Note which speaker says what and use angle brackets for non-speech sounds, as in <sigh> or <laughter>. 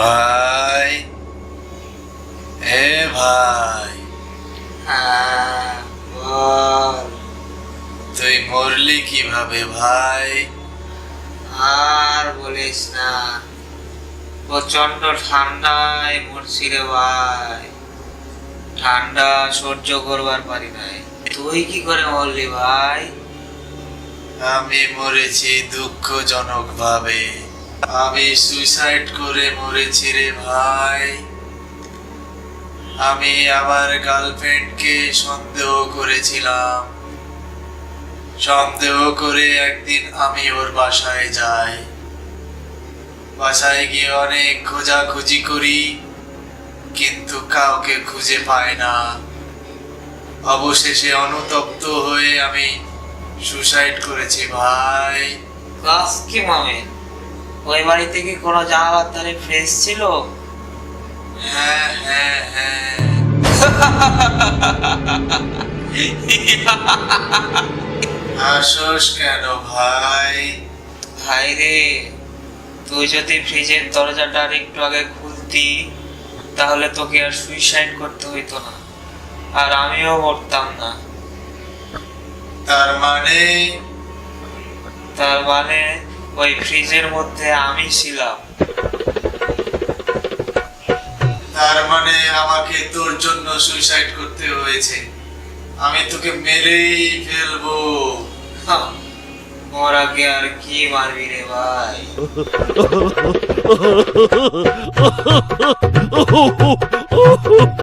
Speaker 1: ভাই। এ ভাই। তুই মরলি কীভাবে ভাই?
Speaker 2: আর বলিস না। প্রচণ্ড ঠান্ডায় মরছি রে ভাই। ঠান্ডা সহ্য করবার পারি নাই। তুই কি করে মরলি ভাই?
Speaker 1: আমি মরেছি দুঃখজনক ভাবে আমি সুইসাইড করে মরেছি রে ভাই। আমি আমার গার্লফ্রেন্ডকে সন্দেহ করেছিলাম। সন্দেহ করে একদিন আমি ওর বাসায় যাই। বাসায় গিয়ে অনেক খোঁজাখুঁজি করি, কিন্তু কাউকে খুঁজে পাই না। অবশেষে অনুতপ্ত হয়ে আমি সুসাইড করেছি ভাই।
Speaker 2: গাছ কি মামে ওই বাড়িতে কি কোনো জানালার ধারে ফ্রেশ ছিল?
Speaker 1: হ্যাঁ হ্যাঁ হ্যাঁ। হাসোস কেন ভাই?
Speaker 2: ভাই রে তুই যদি ফ্রিজের দরজাটা আর একটু আগে খুলতি তাহলে তোকে আর সুইসাইড করতে হইতো না। আর আমিও মরতাম না।
Speaker 1: তার মানে?
Speaker 2: তার মানে? ওই ফ্রিজের মধ্যে আমি ছিলাম।
Speaker 1: তার মানে আমাকে তোর জন্য সুইসাইড করতে হয়েছে। আমি তোকে মেরেই ফেলব।
Speaker 2: ওর আগে আর কি মারবি রে ভাই? <laughs>